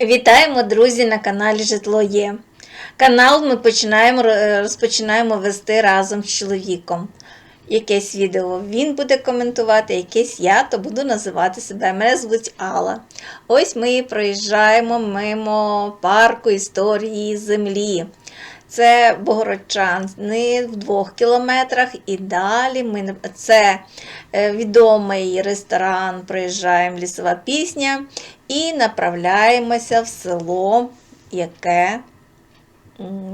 Вітаємо, друзі, на каналі Житло Є. Канал ми починаємо, е, розпочинаємо вести разом з чоловіком. Якесь відео він буде коментувати, якесь я, то буду називати себе. Мене звуть Алла. Ось ми проїжджаємо мимо парку історії землі. Це Богородчани в двох кілометрах, і далі ми це е, відомий ресторан. Проїжджаємо лісова пісня і направляємося в село, яке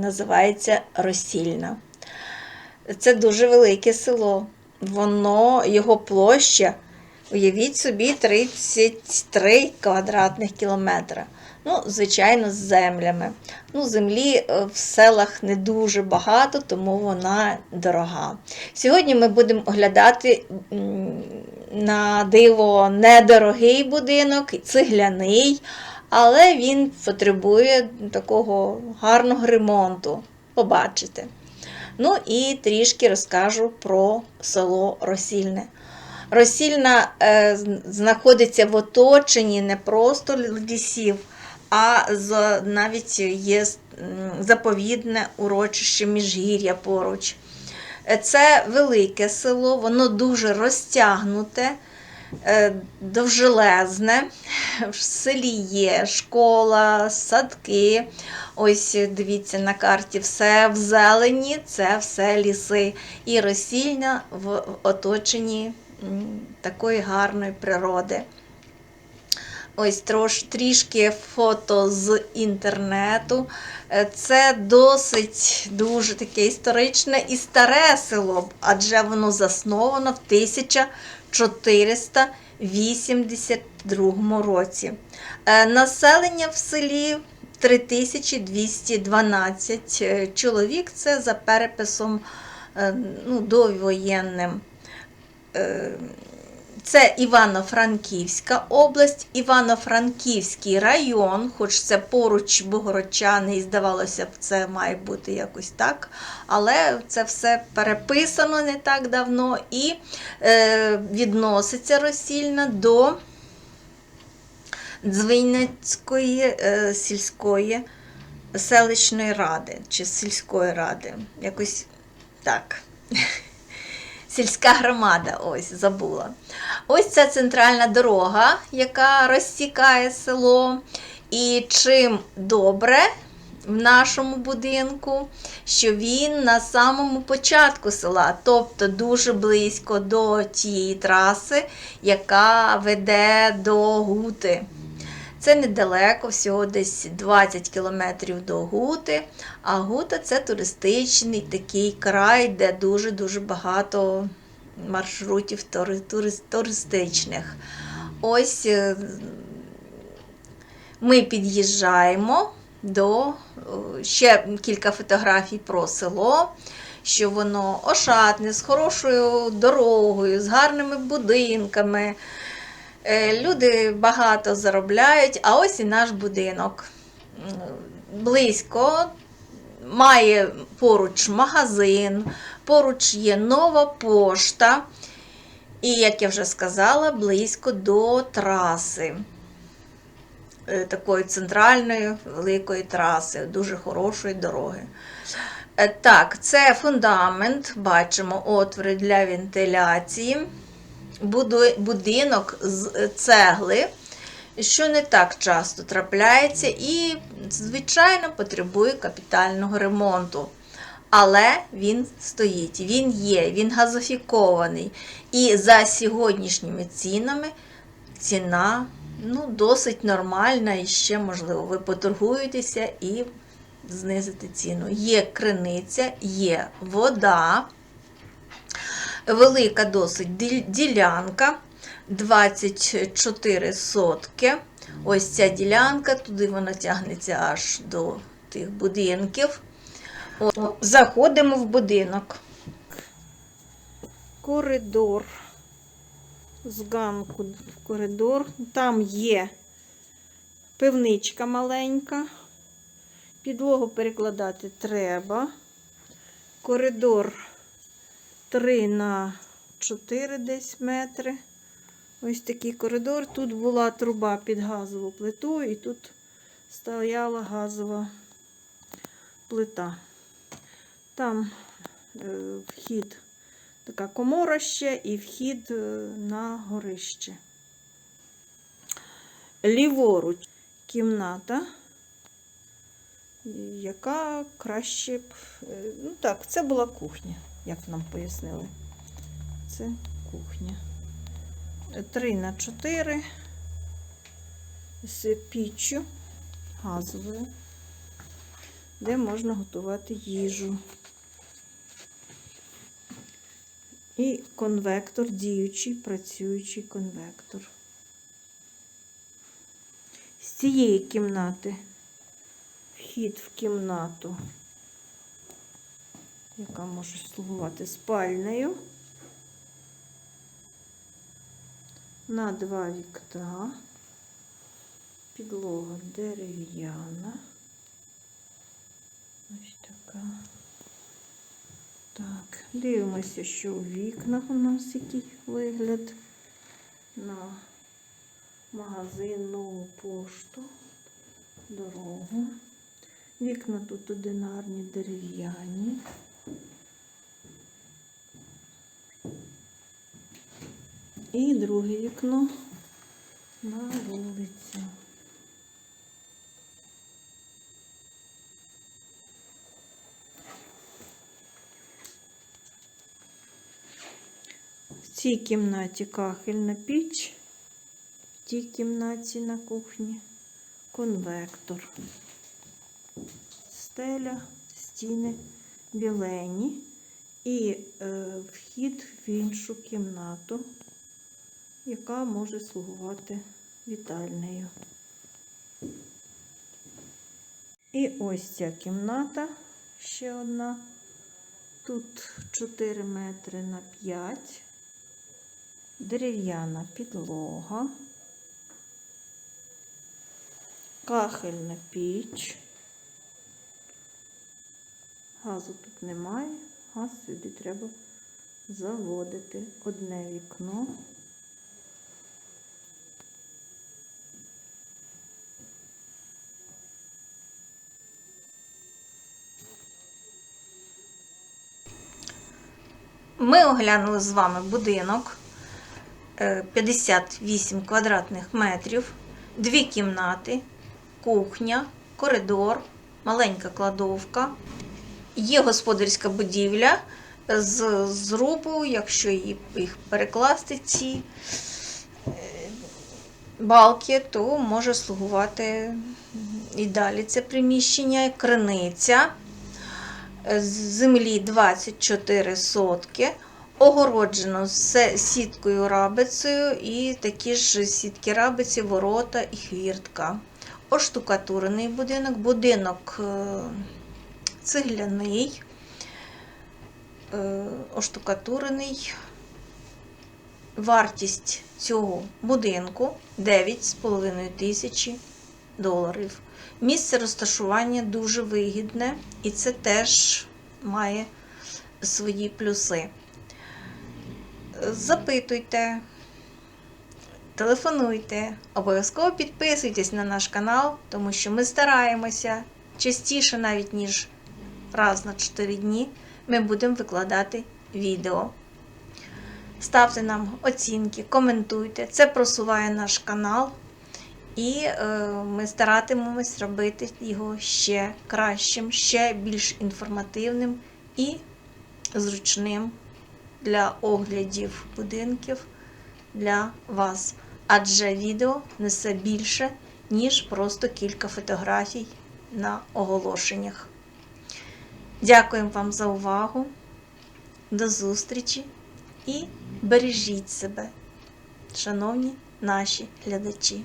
називається Росільна. Це дуже велике село. Воно, його площа, уявіть собі, 33 квадратних кілометра. Ну, звичайно, з землями. Ну, землі е, в селах не дуже багато, тому вона дорога. Сьогодні ми будемо оглядати на диво недорогий будинок, цегляний, але він потребує такого гарного ремонту. Побачите. Ну і трішки розкажу про село Росільне. Росільна е, знаходиться в оточенні не просто лісів, а навіть є заповідне урочище Міжгір'я поруч. Е, Це велике село, воно дуже розтягнуте, е, довжелезне. В селі є школа, садки. Ось дивіться на карті, все в зелені, це все ліси. І розсільня в оточенні такої гарної природи. Ось трош, трішки фото з інтернету. Е, Це досить дуже таке історичне і старе село, адже воно засновано в 1482 році. Е, Населення в селі 3212 е, чоловік. Це за переписом ну, довоєнним. Це Івано-Франківська область, Івано-Франківський район, хоч це поруч Богородчани, і здавалося б, це має бути якось так. Але це все переписано не так давно і е, відноситься Росільна до Дзвінницької е, сільської селищної ради чи сільської ради. Якось так. Сільська громада, ось забула. Ось це центральна дорога, яка розсікає село. І чим добре в нашому будинку, що він на самому початку села, тобто дуже близько до тієї траси, яка веде до Гути. Це недалеко, всього десь 20 кілометрів до Гути. А Гута це туристичний такий край, де дуже-дуже багато маршрутів тури- тури- туристичних. Ось е, ми під'їжджаємо до ще кілька фотографій про село, що воно ошатне, з хорошою дорогою, з гарними будинками. Е, Люди багато заробляють, а ось і наш будинок. Близько має поруч магазин, поруч є нова пошта. І, як я вже сказала, близько до траси. Е, Такої центральної великої траси, дуже хорошої дороги. Е, Так, це фундамент, бачимо отвори для вентиляції будинок з цегли, що не так часто трапляється, і, звичайно, потребує капітального ремонту. Але він стоїть, він є, він газофікований. І за сьогоднішніми цінами ціна ну, досить нормальна, і ще, можливо, ви поторгуєтеся і знизите ціну. Є криниця, є вода велика досить ділянка, 24 сотки. Ось ця ділянка, туди вона тягнеться аж до тих будинків. О, заходимо в будинок. Коридор. З ганку в коридор. Там є пивничка маленька. Підлогу перекладати треба. Коридор 3 на 4 десь метри. Ось такий коридор. Тут була труба під газову плиту, і тут стояла газова плита. Там е, вхід, така комора ще і вхід е, на горище. Ліворуч кімната, яка краще б. е, Ну так, це була кухня, як нам пояснили. Це кухня. 3 на 4 з піччю газовою, де можна готувати їжу. І конвектор, діючий, працюючий конвектор. З цієї кімнати вхід в кімнату, яка може слугувати спальнею. На два вікна. Підлога дерев'яна. Ось така. Так, дивимося, що у вікнах у нас який вигляд на магазин нову пошту, дорогу. Вікна тут одинарні дерев'яні. І друге вікно на вулицю. В цій кімнаті кахельна піч, в тій кімнаті на кухні конвектор. Стеля, стіни білені і е, вхід в іншу кімнату, яка може слугувати вітальнею. І ось ця кімната ще одна. Тут 4 метри на 5, дерев'яна підлога, кахельна піч. Газу тут немає, газ сюди треба заводити одне вікно. Ми оглянули з вами будинок е, 58 квадратних метрів, дві кімнати, кухня, коридор, маленька кладовка. Є господарська будівля з зрубу, якщо їх перекласти ці е, балки, то може слугувати і далі це приміщення, криниця землі 24 сотки, огороджено з сіткою рабицею і такі ж сітки рабиці, ворота і хвіртка. Оштукатурений будинок, будинок е, цегляний, е, оштукатурений. Вартість цього будинку 9,5 тисячі доларів. Місце розташування дуже вигідне, і це теж має свої плюси. Запитуйте, телефонуйте, обов'язково підписуйтесь на наш канал, тому що ми стараємося частіше, навіть ніж раз на 4 дні, ми будемо викладати відео. Ставте нам оцінки, коментуйте. Це просуває наш канал. І е, ми старатимемось робити його ще кращим, ще більш інформативним і зручним для оглядів будинків для вас. Адже відео несе більше, ніж просто кілька фотографій на оголошеннях. Дякуємо вам за увагу. До зустрічі і бережіть себе, шановні наші глядачі.